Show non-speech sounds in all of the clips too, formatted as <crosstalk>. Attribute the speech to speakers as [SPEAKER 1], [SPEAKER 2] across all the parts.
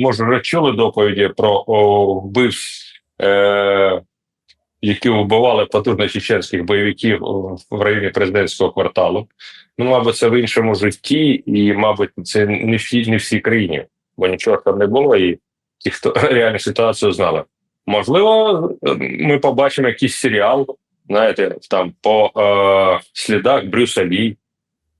[SPEAKER 1] може, вже чули доповіді про о, е, які вбивали потужно чеченських бойовиків в районі президентського кварталу. Ну, мабуть, це в іншому житті, і, мабуть, це не всі, не всій країні, бо нічого там не було, і ті, хто <laughs> реальну ситуацію знали. Можливо, ми побачимо якийсь серіал, знаєте, там по е, слідах Брюса Лі,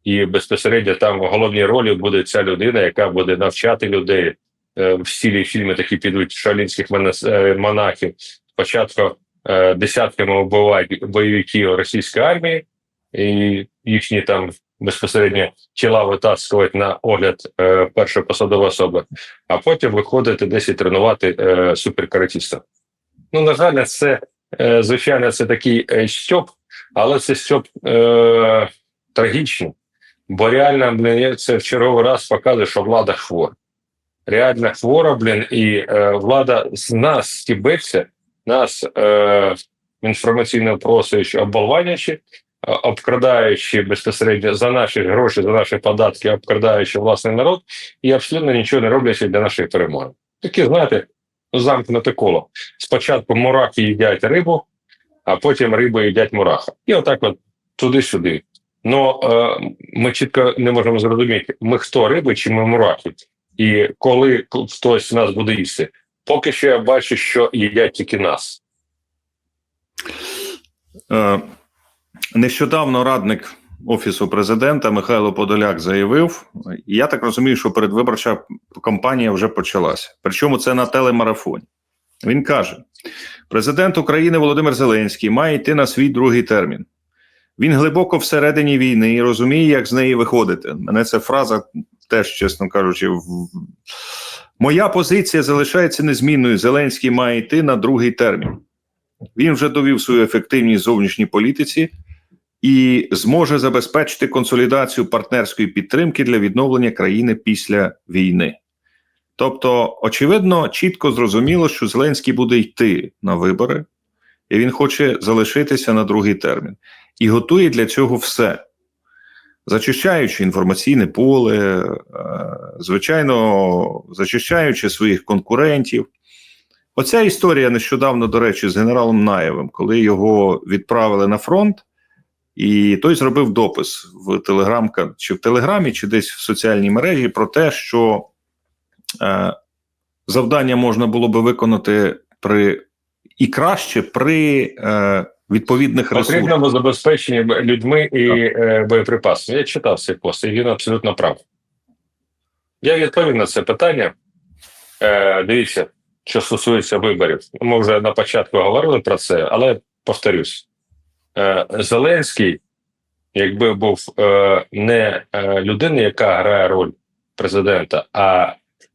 [SPEAKER 1] і безпосередньо там в головній ролі буде ця людина, яка буде навчати людей. Е, в стілі фільми такі підуть шалінських е, монахів. Спочатку е, десятками вбивають бойовиків російської армії, і їхні там безпосередньо тіла витаскувати на огляд першої посадової особи, а потім виходити десь і тренувати суперкаратіста. Ну, на жаль, це звичайно, це такий стьоп, але це стьоп е, трагічний. Бо реально, блін, це в черговий раз показує, що влада хвора. Реально хвора, блін, і е, влада з нас стібеться, нас е, інформаційно просуючи, оболванячи, е, обкрадаючи безпосередньо за наші гроші, за наші податки, обкрадаючи власний народ, і абсолютно нічого не роблячи для нашої перемоги. Таке, знаєте, замкнуте коло. Спочатку мураки їдять рибу, а потім риби їдять мураха. І отак от туди-сюди. Ну е, ми чітко не можемо зрозуміти, ми хто риби чи ми мураки. І коли хтось нас буде їсти, поки що я бачу, що їдять тільки нас.
[SPEAKER 2] Е, Нещодавно радник офісу президента Михайло Подоляк заявив: я так розумію, що передвиборча кампанія вже почалася. Причому це на телемарафоні. Він каже: президент України Володимир Зеленський має йти на свій другий термін. Він глибоко всередині війни і розуміє, як з неї виходити. Мене ця фраза теж, чесно кажучи, в... моя позиція залишається незмінною. Зеленський має йти на другий термін. Він вже довів свою ефективність зовнішній політиці і зможе забезпечити консолідацію партнерської підтримки для відновлення країни після війни. Тобто, очевидно, чітко зрозуміло, що Зеленський буде йти на вибори, і він хоче залишитися на другий термін і готує для цього все. Зачищаючи інформаційне поле, е, звичайно, зачищаючи своїх конкурентів. Оця історія нещодавно, до речі, з генералом Наєвим, коли його відправили на фронт, і той зробив допис в Телеграм, чи в Телеграмі, чи десь в соціальній мережі про те, що е, завдання можна було би виконати при і краще при е, відповідних ресурсах.
[SPEAKER 1] Потрібному забезпеченні людьми і е, боєприпасами. Я читав цей пост, і він абсолютно прав. Я відповів на це питання. Е, дивіться, що стосується виборів. Ми вже на початку говорили про це, але повторюсь: е, Зеленський, якби був е, не е, людиною, яка грає роль президента, а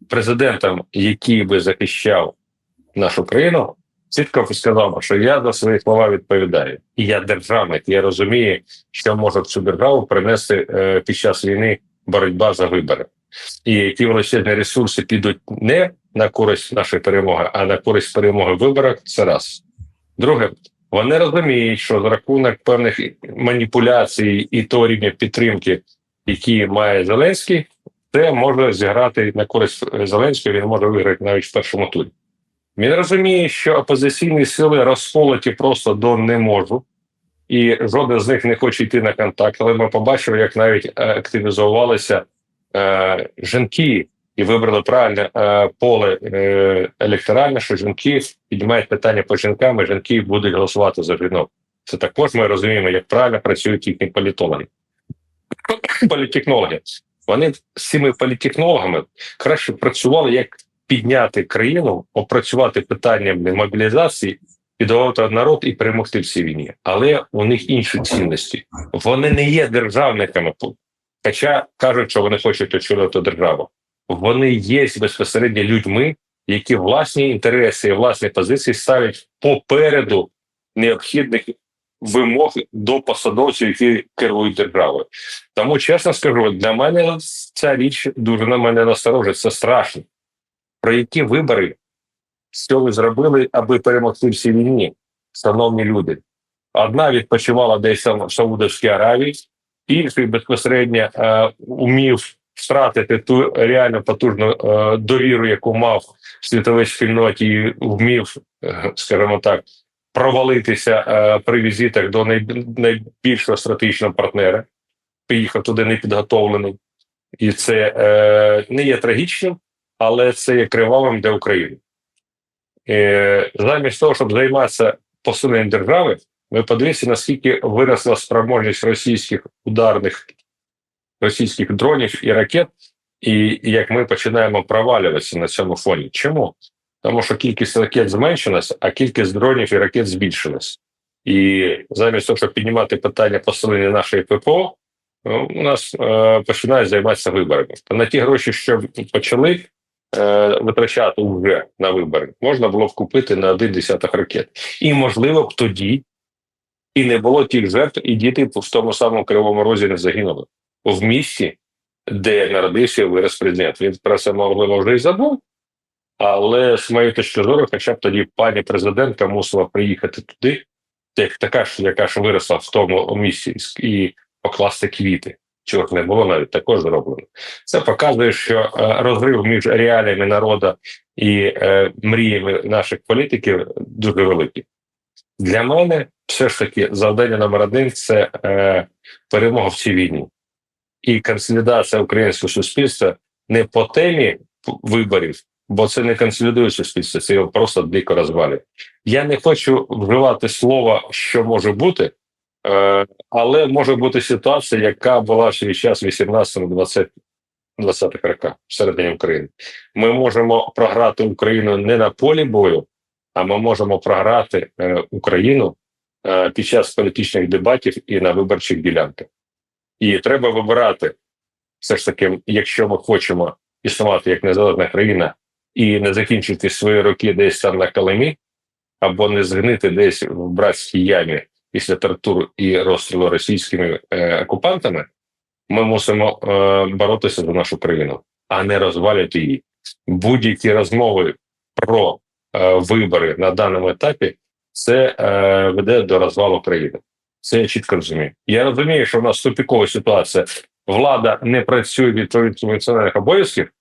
[SPEAKER 1] президентом, який би захищав нашу країну, чітко сказав, що я за свої слова відповідаю. І я державник, я розумію, що може цю державу принести е, під час війни боротьба за вибори. І які величезні ресурси підуть не на користь нашої перемоги, а на користь перемоги в виборах. Це раз. Друге, вони розуміють, що за рахунок певних маніпуляцій і того рівня підтримки, які має Зеленський, це може зіграти на користь е, Зеленського. Він може виграти навіть в першому турі. Він розуміє, що опозиційні сили розколоті просто до не можу, і жоден з них не хоче йти на контакт. Але ми побачили, як навіть е, активізувалися е, жінки і вибрали правильне е, поле е, електоральне, що жінки піднімають питання по жінкам, і жінки будуть голосувати за жінок. Це також ми розуміємо, як правильно працюють їхні політологи. Політехнологи. Вони з цими політехнологами краще працювали як підняти країну, опрацювати питання мобілізації, підготувати народ і перемогти в цій війні. Але у них інші цінності. Вони не є державниками, хоча кажуть, що вони хочуть очолювати державу. Вони є безпосередньо людьми, які власні інтереси і власні позиції ставлять попереду необхідних вимог до посадовців, які керують державою. Тому чесно скажу, для мене ця річ дуже на мене насторожить. Це страшно про які вибори що ви зробили, аби перемогти в цій війні, шановні люди. Одна відпочивала десь в Саудовській Аравії, інший безпосередньо е, умів втратити ту реально потужну е, довіру, яку мав в світовій спільноті, і вмів, е, скажімо так, провалитися е, при візитах до най, найбільшого стратегічного партнера. Приїхав туди непідготовлений, і це е, не є трагічним, але це є кривавим для України. Е, замість того, щоб займатися посиленням держави, ви подивіться, наскільки виросла спроможність російських ударних російських дронів і ракет, і як ми починаємо провалюватися на цьому фоні. Чому? Тому що кількість ракет зменшилась, а кількість дронів і ракет збільшилась. І замість того, щоб піднімати питання посилення нашої ППО, ну, у нас е, починають займатися виборами. Та на ті гроші, що почали витрачати вже на вибори, можна було б купити на один десяток ракет. І можливо б тоді і не було тих жертв, і діти в тому самому кривому розі не загинули в місті, де народився і вирос президент. Він про це можливо вже й забув. Але з моєї точки зору, хоча б тоді пані президентка мусила приїхати туди, як така ж, яка ж виросла в тому місці, і покласти квіти. Чого не було навіть також зроблено. Це показує, що е, розрив між реаліями народу і е, мріями наших політиків дуже великий. Для мене все ж таки завдання номер один це е, перемога в цій війні і консолідація українського суспільства не по темі виборів, бо це не консолідує суспільство, це його просто дико розвалює. Я не хочу вживати слово, що може бути, але може бути ситуація, яка була в свій час в 18-20 20-х роках всередині України. Ми можемо програти Україну не на полі бою, а ми можемо програти е, Україну е, під час політичних дебатів і на виборчих ділянках. І треба вибирати все ж таки, якщо ми хочемо існувати як незалежна країна і не закінчити свої роки десь там на Калимі, або не згнити десь в братській ямі після тортур і розстрілу російськими е, окупантами, ми мусимо е, боротися за нашу країну, а не розвалювати її. Будь-які розмови про е, вибори на даному етапі це е, веде до розвалу країни. Це я чітко розумію. Я розумію, що в нас тупікова ситуація. Влада не працює відповідно функціональних обов'язків,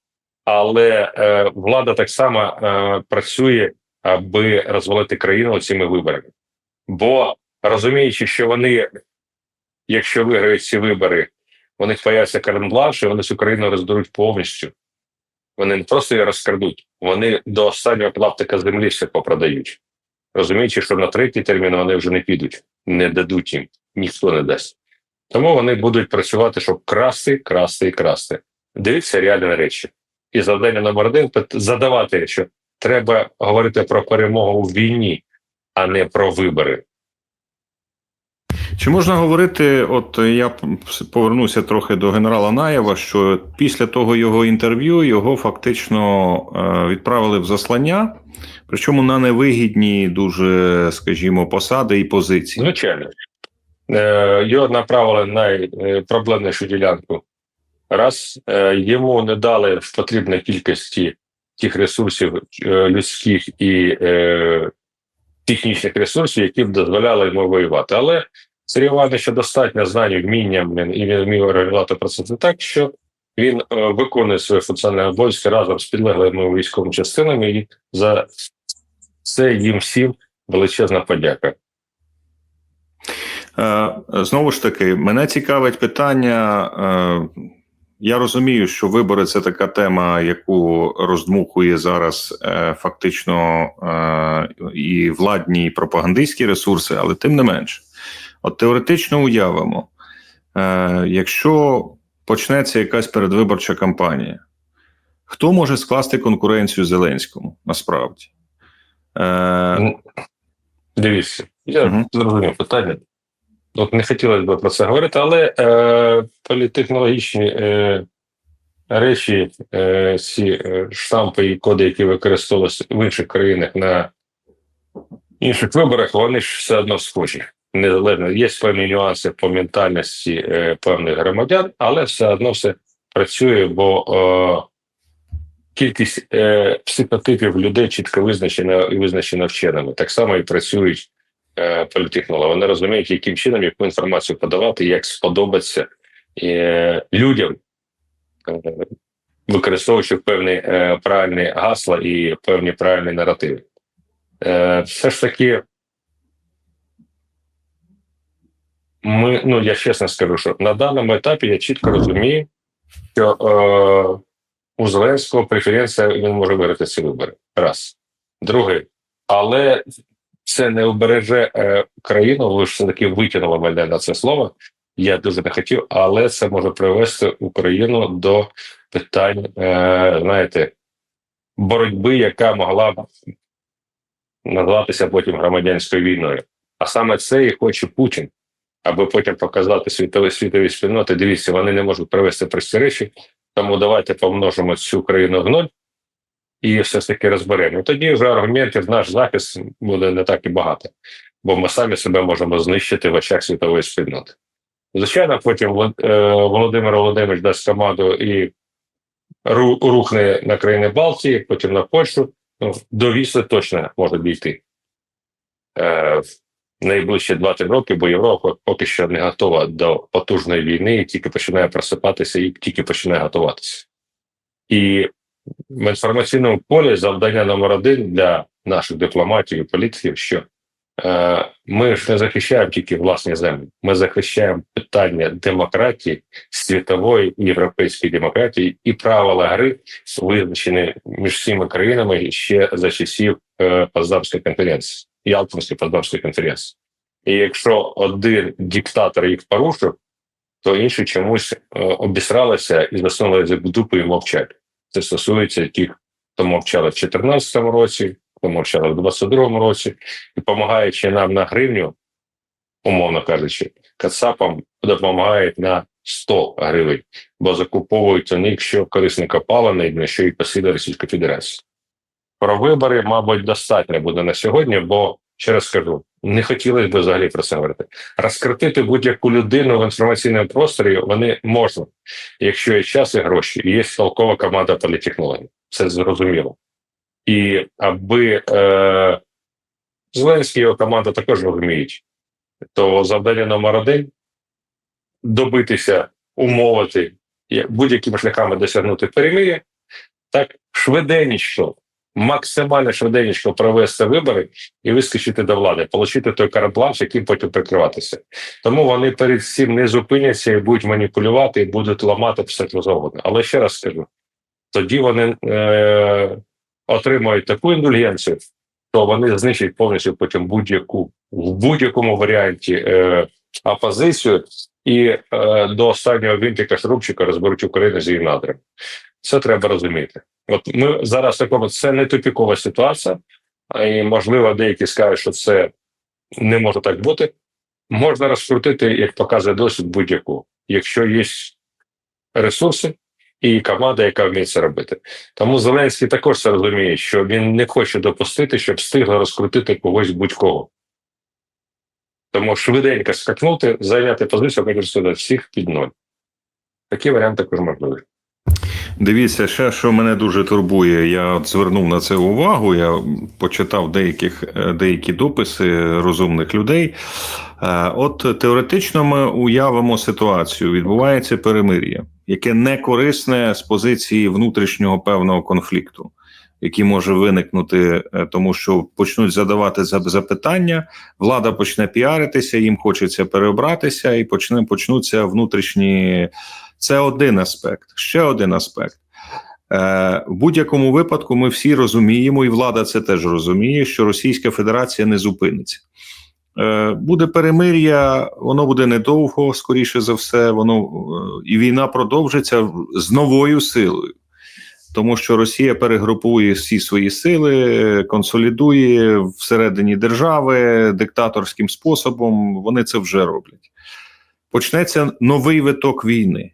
[SPEAKER 1] але е, влада так само е, працює, аби розвалити країну цими виборами. Бо розуміючи, що вони, якщо виграють ці вибори, у них появиться каренбланш, і вони цю країну роздадуть повністю. Вони не просто її розкрадуть, вони до останнього клаптика землі все попродають. Розуміючи, що на третій термін вони вже не підуть, не дадуть їм, ніхто не дасть. Тому вони будуть працювати, щоб красти, красти і красти. Дивіться реальні речі. І завдання номер один задавати, що треба говорити про перемогу в війні, а не про вибори.
[SPEAKER 2] Чи можна говорити, от я повернуся трохи до генерала Наєва, що після того його інтерв'ю його фактично відправили в заслання, причому на невигідні, дуже, скажімо, посади і позиції?
[SPEAKER 1] Звичайно, Е, його направили на найпроблемнішу ділянку. Раз е, йому не дали в потрібній кількості тих ресурсів е, людських і е, технічних ресурсів, які б дозволяли йому воювати. Але Сергій Івановича достатньо знань, вміння і він вмів організувати процеси так, що він е, виконує свої функціональні обов'язки разом з підлеглими військовими частинами, і за це їм всім величезна подяка.
[SPEAKER 2] Е, Знову ж таки, мене цікавить питання. Е, Я розумію, що вибори це така тема, яку роздмухує зараз фактично і владні і пропагандистські ресурси, але тим не менш, от теоретично уявимо, е, якщо почнеться якась передвиборча кампанія, хто може скласти конкуренцію Зеленському насправді? Е,
[SPEAKER 1] Ну, Дивіться, я
[SPEAKER 2] Мгм.
[SPEAKER 1] зрозумів питання. От не хотілося б про це говорити, але е, політехнологічні е, речі, е, ці е, штампи і коди, які використовувалися в інших країнах на інших виборах, вони ж все одно схожі. Незалежно є певні нюанси по ментальності е, певних громадян, але все одно все працює, бо е, кількість е, психотипів людей чітко визначена і визначена вченими. Так само і працюють е, політехнологи. Вони розуміють, яким чином яку інформацію подавати, як сподобаться е, людям, е, використовуючи певні е, правильні гасла і певні правильні наративи. Е, Все ж таки, ми, ну я чесно скажу, що на даному етапі я чітко розумію, що е, у Зеленського преференція він може виграти ці вибори. Раз. Друге, але це не убереже е, країну, ви ж все-таки витягнули мене на це слово. Я дуже не хотів, але це може привести Україну до питань, е, знаєте, боротьби, яка могла б назватися потім громадянською війною. А саме це і хоче Путін, аби потім показати світові світові спільноти. Дивіться, вони не можуть привести прості речі, тому давайте помножимо цю країну в ноль і все ж таки розберемо. Тоді вже аргументів наш захист буде не так і багато, бо ми самі себе можемо знищити в очах світової спільноти. Звичайно, потім е, Володимир Володимирович дасть команду і рухне на країни Балтії, потім на Польщу. Ну, до Вісли точно може дійти. Найближчі 2-3 роки, бо Європа поки що не готова до потужної війни, тільки починає просипатися і тільки починає готуватися. І в інформаційному полі завдання номер один для наших дипломатів і політиків, що е, ми ж не захищаємо тільки власні землі, ми захищаємо питання демократії, світової європейської демократії і правила гри визначені між всіма країнами ще за часів е, Потсдамської конференції, Ялтинської Потсдамської конференції. І якщо один диктатор їх порушив, то інші чомусь е, обісралися і засунули за дупу і мовчать. Це стосується тих, хто мовчали в 2014 році, хто мовчали в 2022 році, і допомагаючи нам на гривню, умовно кажучи, кацапам допомагають на 100 гривень, бо закуповують у них що корисне на що і посіли Російська Федерація. Про вибори, мабуть, достатньо буде на сьогодні, бо ще раз скажу, не хотілося б взагалі про це говорити. Розкрутити будь-яку людину в інформаційному просторі вони можна, якщо є час і гроші, і є толкова команда політехнологів. Це зрозуміло. І аби е, Зеленський і його команда також розуміють, то завдання номер один добитися, умовити будь-якими шляхами досягнути перемир'я, так швиденько, максимально швиденько провести вибори і вискочити до влади, отримати той карабланш, яким потім прикриватися. Тому вони перед цим не зупиняться і будуть маніпулювати, і будуть ламати все завгодно. Але ще раз скажу: тоді вони е, отримають таку індульгенцію, то вони знищать повністю потім будь-яку в будь-якому варіанті е, опозицію і е, до останнього винтика шрубчика розберуть Україну з її надрами. Це треба розуміти. От ми зараз такому це не тупікова ситуація, і можливо, деякі скажуть, що це не може так бути. Можна розкрутити, як показує досвід, будь-яку, якщо є ресурси і команда, яка вміє це робити. Тому Зеленський також це розуміє, що він не хоче допустити, щоб встигли розкрутити когось будь-кого. Тому швиденько скакнути, зайняти позицію, використати всіх під ноль. Такі варіанти також можливі.
[SPEAKER 2] Дивіться, ще що мене дуже турбує. Я от звернув на це увагу. Я почитав деяких, е, деякі дописи розумних людей. Е, От теоретично ми уявимо ситуацію: відбувається перемир'я, яке не корисне з позиції внутрішнього певного конфлікту, який може виникнути, е, тому що почнуть задавати запитання, влада почне піаритися, їм хочеться переобратися, і почне почнуться внутрішні. Це один аспект. Ще один аспект. Е, в будь-якому випадку ми всі розуміємо, і влада це теж розуміє, що Російська Федерація не зупиниться. Е, буде перемир'я, воно буде недовго, скоріше за все, воно і війна продовжиться з новою силою. Тому що Росія перегрупує всі свої сили, консолідує всередині держави диктаторським способом. Вони це вже роблять. Почнеться новий виток війни.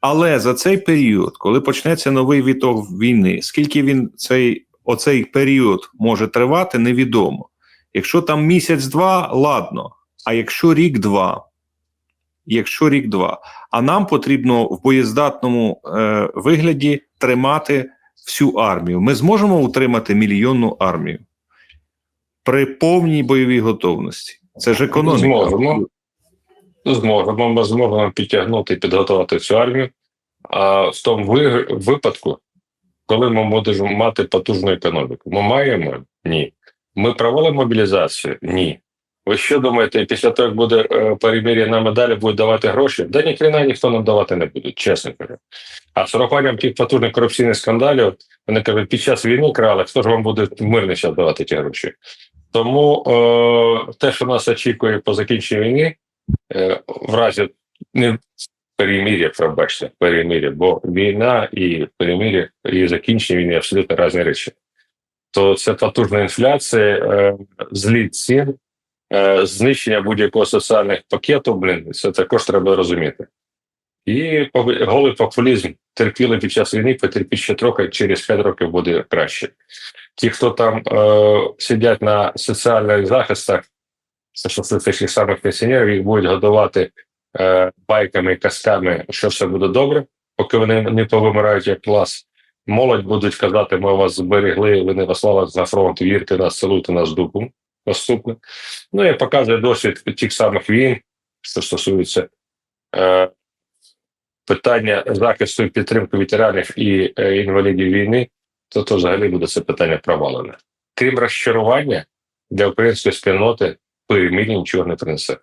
[SPEAKER 2] Але за цей період, коли почнеться новий віток війни, скільки він цей оцей період може тривати, невідомо. Якщо там місяць-два, ладно. А якщо рік-два, якщо рік-два, а нам потрібно в боєздатному е, вигляді тримати всю армію. Ми зможемо утримати мільйонну армію при повній бойовій готовності. Це ж економіка.
[SPEAKER 1] Зможемо. Зможемо, ми зможемо підтягнути і підготувати цю армію, А в тому ви- випадку, коли ми будемо мати потужну економіку, ми маємо? Ні. Ми провели мобілізацію? Ні. Ви що думаєте, після того, як буде е, перемир'я, нам і далі будуть давати гроші? Да ні хрена ніхто нам давати не буде, чесно кажу. А з урахуванням тих потужних корупційних скандалів, вони кажуть, під час війни крали, хто ж вам буде мирний час давати ті гроші? Тому е, те, що нас очікує по закінченню війни, е, в разі не перемир'я, пробачте, перемир'я, бо війна і перемир'я і закінчення війни абсолютно різні речі. То це потужна інфляція, е, зліт цін, знищення будь-якого соціальних пакету, блін, це також треба розуміти. І голий популізм терпіли під час війни, потерпіть ще трохи, через 5 років буде краще. Ті, хто там е, сидять на соціальних захистах, це що тих самих пенсіонерів, їх будуть годувати е, байками казками, що все буде добре, поки вони не повимирають як клас. Молодь будуть казати, ми вас зберегли, ви не послали на фронт, вірте нас, цілуйте нас дупу. Наступне. Ну і показує досвід тих самих війн, що стосується е, питання захисту і підтримки ветеранів і е, інвалідів війни, то то взагалі буде це питання провалене. Крім розчарування для української спільноти, перемир'я нічого не принесе.